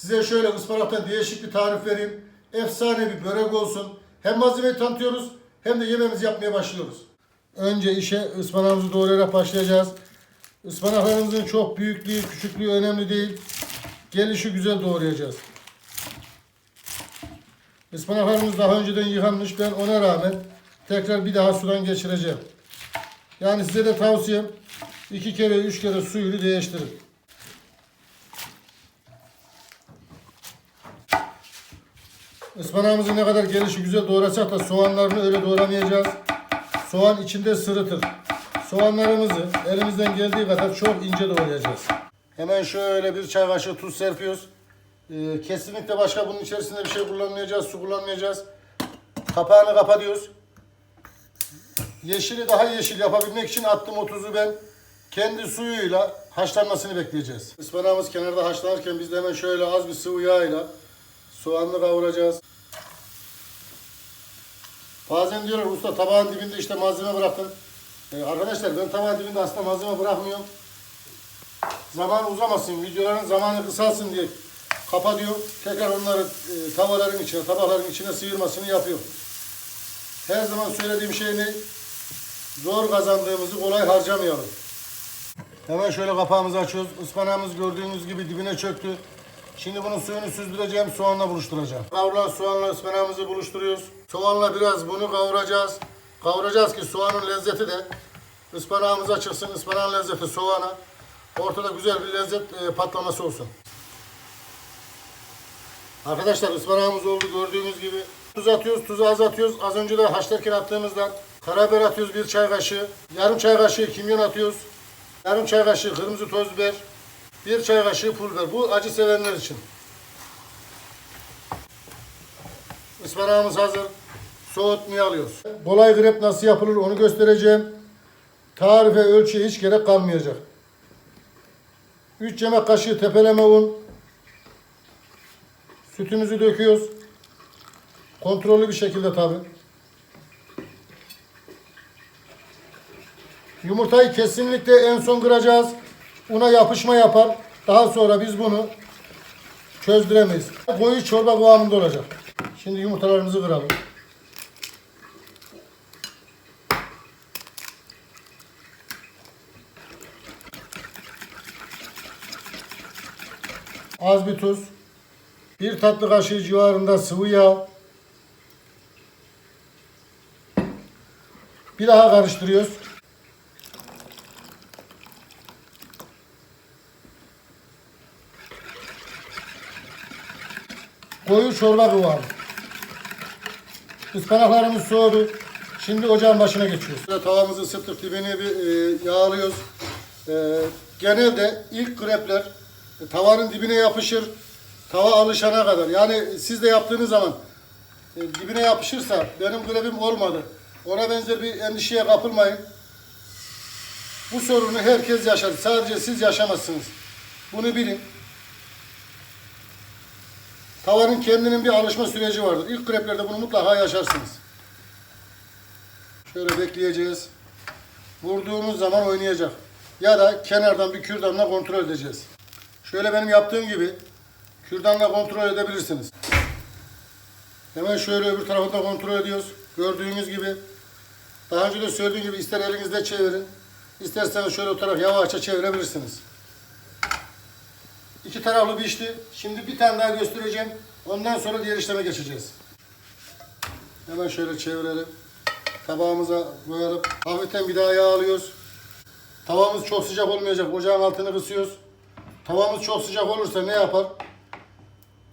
Size şöyle ıspanaktan değişik bir tarif vereyim. Efsane bir börek olsun. Hem malzemeyi tanıtıyoruz hem de yemeğimizi yapmaya başlıyoruz. Önce işe ıspanağımızı doğrayarak başlayacağız. Ispanaklarımızın çok büyüklüğü, küçüklüğü önemli değil. Gelişi güzel doğrayacağız. Ispanaklarımız daha önceden yıkanmış. Ben ona rağmen tekrar bir daha sudan geçireceğim. Yani size de tavsiyem iki kere, üç kere suyunu değiştirin. Ispanağımızı ne kadar gelişi güzel doğrasak da soğanlarını öyle doğramayacağız. Soğan içinde sırıtır. Soğanlarımızı elimizden geldiği kadar çok ince doğrayacağız. Hemen şöyle bir çay kaşığı tuz serpiyoruz. Ee, kesinlikle başka bunun içerisinde bir şey kullanmayacağız, su kullanmayacağız. Kapağını kapatıyoruz. Yeşili daha yeşil yapabilmek için attım o tuzu ben. Kendi suyuyla haşlanmasını bekleyeceğiz. Ispanağımız kenarda haşlanırken biz de hemen şöyle az bir sıvı yağ ile soğanını kavuracağız. Bazen diyorlar usta tabağın dibinde işte malzeme bırakın. Ee, arkadaşlar ben tabağın dibinde aslında malzeme bırakmıyorum. Zaman uzamasın, videoların zamanı kısalsın diye kapatıyorum. Tekrar onları e, tavaların içine, tabakların içine sıyırmasını yapıyorum. Her zaman söylediğim şey ne? Zor kazandığımızı kolay harcamayalım. Hemen şöyle kapağımızı açıyoruz. Ispanağımız gördüğünüz gibi dibine çöktü. Şimdi bunun suyunu süzdüreceğim, soğanla buluşturacağım. Kavrulan soğanla ıspanağımızı buluşturuyoruz. Soğanla biraz bunu kavuracağız. Kavuracağız ki soğanın lezzeti de ıspanağımıza çıksın. Ispanağın lezzeti soğana. Ortada güzel bir lezzet e, patlaması olsun. Arkadaşlar ıspanağımız oldu gördüğünüz gibi. Tuz atıyoruz, tuzu az atıyoruz. Az önce de haşlarken attığımızdan karabiber atıyoruz bir çay kaşığı. Yarım çay kaşığı kimyon atıyoruz. Yarım çay kaşığı kırmızı toz biber. Bir çay kaşığı pul biber. Bu acı sevenler için. Ispanağımız hazır. Soğutmaya alıyoruz. Kolay grep nasıl yapılır onu göstereceğim. Tarife ölçüye hiç gerek kalmayacak. 3 yemek kaşığı tepeleme un. Sütümüzü döküyoruz. Kontrollü bir şekilde tabi. Yumurtayı kesinlikle en son kıracağız. Una yapışma yapar. Daha sonra biz bunu çözdüremeyiz. Koyu çorba kıvamında olacak. Şimdi yumurtalarımızı kıralım. Az bir tuz. Bir tatlı kaşığı civarında sıvı yağ. Bir daha karıştırıyoruz. Koyu çorba kıvamı. Ispanaklarımız soğudu. Şimdi ocağın başına geçiyoruz. Tavamızı ısıttık. Dibini bir e, yağlıyoruz. E, genelde ilk krepler tavanın dibine yapışır. Tava alışana kadar. Yani siz de yaptığınız zaman e, dibine yapışırsa benim grepim olmadı. Ona benzer bir endişeye kapılmayın. Bu sorunu herkes yaşar. Sadece siz yaşamazsınız. Bunu bilin. Tavanın kendinin bir alışma süreci vardır. İlk kreplerde bunu mutlaka yaşarsınız. Şöyle bekleyeceğiz. Vurduğumuz zaman oynayacak. Ya da kenardan bir kürdanla kontrol edeceğiz. Şöyle benim yaptığım gibi kürdanla kontrol edebilirsiniz. Hemen şöyle öbür tarafı da kontrol ediyoruz. Gördüğünüz gibi. Daha önce de söylediğim gibi ister elinizde çevirin. isterseniz şöyle o taraf yavaşça çevirebilirsiniz. İki taraflı bir. Şimdi bir tane daha göstereceğim. Ondan sonra diğer işleme geçeceğiz. Hemen şöyle çevirelim. Tabağımıza koyalım. Hafiften bir daha yağ alıyoruz. Tavamız çok sıcak olmayacak. Ocağın altını kısıyoruz. Tavamız çok sıcak olursa ne yapar?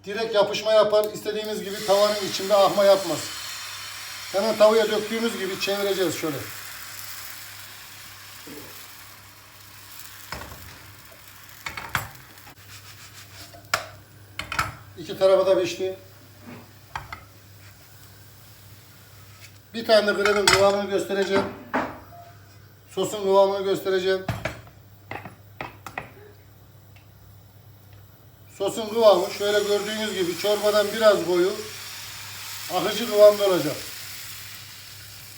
Direkt yapışma yapar. İstediğimiz gibi tavanın içinde ahma yapmaz. Hemen tavaya döktüğümüz gibi çevireceğiz şöyle. İki tarafa da pişti. Bir tane de kremin kıvamını göstereceğim. Sosun kıvamını göstereceğim. Sosun kıvamı şöyle gördüğünüz gibi çorbadan biraz koyu akıcı kıvamda olacak.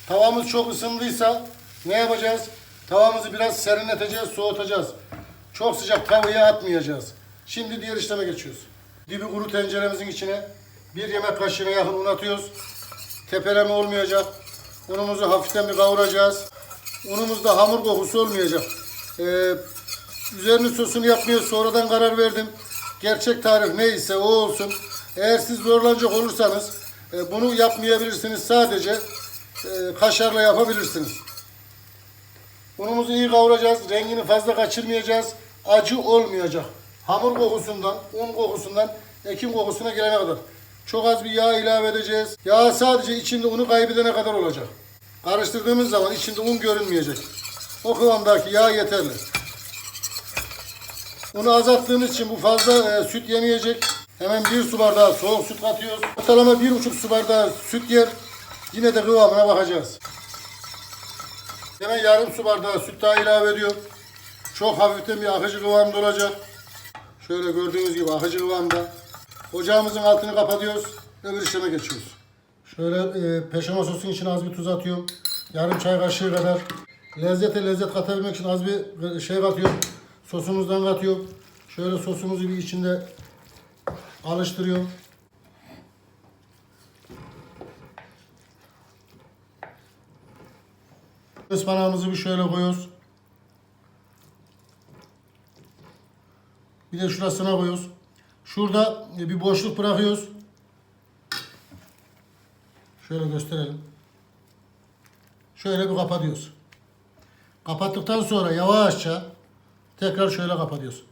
Tavamız çok ısındıysa ne yapacağız? Tavamızı biraz serinleteceğiz, soğutacağız. Çok sıcak tavaya atmayacağız. Şimdi diğer işleme geçiyoruz. Dibi kuru tenceremizin içine bir yemek kaşığına yakın un atıyoruz. Tepeleme olmayacak. Unumuzu hafiften bir kavuracağız. Unumuzda hamur kokusu olmayacak. Ee, üzerinin sosunu yapmıyor. Sonradan karar verdim. Gerçek tarif neyse o olsun. Eğer siz zorlanacak olursanız e, bunu yapmayabilirsiniz. Sadece e, kaşarla yapabilirsiniz. Unumuzu iyi kavuracağız. Rengini fazla kaçırmayacağız. Acı olmayacak. Hamur kokusundan, un kokusundan, ekin kokusuna gelene kadar. Çok az bir yağ ilave edeceğiz. Yağ sadece içinde unu kaybedene kadar olacak. Karıştırdığımız zaman içinde un görünmeyecek. O kıvamdaki yağ yeterli. Unu azalttığımız için bu fazla e, süt yemeyecek. Hemen bir su bardağı soğuk süt katıyoruz. Ortalama bir buçuk su bardağı süt yer. Yine de kıvamına bakacağız. Hemen yarım su bardağı süt daha ilave ediyorum. Çok hafiften bir akıcı kıvamda olacak. Şöyle gördüğünüz gibi akıcı kıvamda. Ocağımızın altını kapatıyoruz. Öbür işleme geçiyoruz. Şöyle e, peşama sosun içine az bir tuz atıyorum. Yarım çay kaşığı kadar. Lezzete lezzet katabilmek için az bir şey katıyorum. Sosumuzdan katıyorum. Şöyle sosumuzu bir içinde alıştırıyorum. Ispanağımızı bir şöyle koyuyoruz. Bir de şurasına koyuyoruz. Şurada bir boşluk bırakıyoruz. Şöyle gösterelim. Şöyle bir kapatıyoruz. Kapattıktan sonra yavaşça tekrar şöyle kapatıyoruz.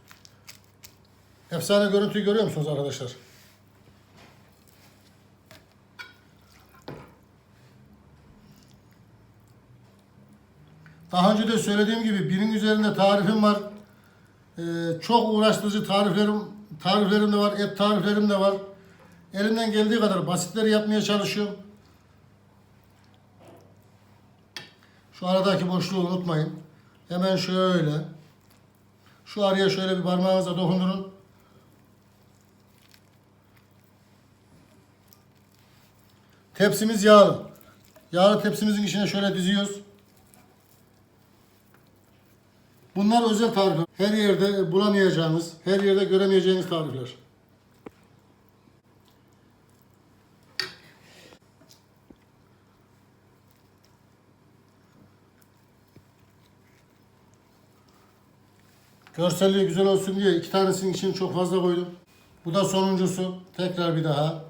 Efsane görüntüyü görüyor musunuz arkadaşlar? Daha önce de söylediğim gibi binin üzerinde tarifim var. Ee, çok uğraştırıcı tariflerim tariflerim de var, et tariflerim de var. Elimden geldiği kadar basitleri yapmaya çalışıyorum. Şu aradaki boşluğu unutmayın. Hemen şöyle. Şu araya şöyle bir parmağınızla dokundurun. Tepsimiz yağlı. Yağlı tepsimizin içine şöyle diziyoruz. Bunlar özel tarifler. Her yerde bulamayacağınız, her yerde göremeyeceğiniz tarifler. Görselliği güzel olsun diye iki tanesinin içini çok fazla koydum. Bu da sonuncusu. Tekrar bir daha.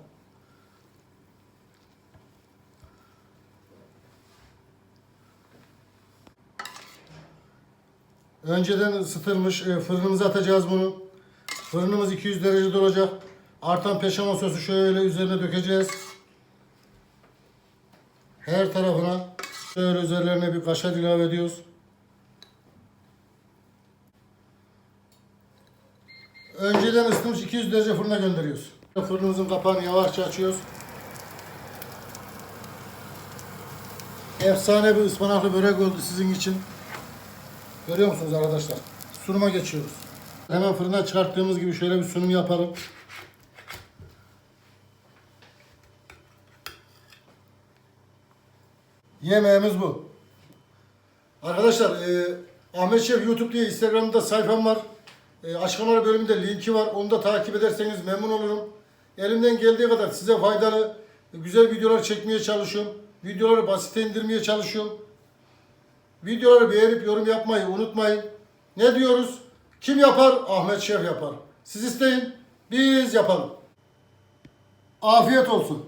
Önceden ısıtılmış e, fırınımıza atacağız bunu. Fırınımız 200 derecede olacak. Artan peşama sosu şöyle üzerine dökeceğiz. Her tarafına şöyle üzerlerine bir kaşar ilave ediyoruz. Önceden ısıtılmış 200 derece fırına gönderiyoruz. Fırınımızın kapağını yavaşça açıyoruz. Efsane bir ıspanaklı börek oldu sizin için. Görüyor musunuz arkadaşlar? Sunuma geçiyoruz. Hemen fırından çıkarttığımız gibi şöyle bir sunum yapalım. Yemeğimiz bu. Arkadaşlar e, Ahmet Şef YouTube diye Instagram'da sayfam var. E, açıklamalar bölümünde linki var. Onu da takip ederseniz memnun olurum. Elimden geldiği kadar size faydalı, güzel videolar çekmeye çalışıyorum. Videoları basite indirmeye çalışıyorum. Videoları beğenip yorum yapmayı unutmayın. Ne diyoruz? Kim yapar? Ahmet Şef yapar. Siz isteyin, biz yapalım. Afiyet olsun.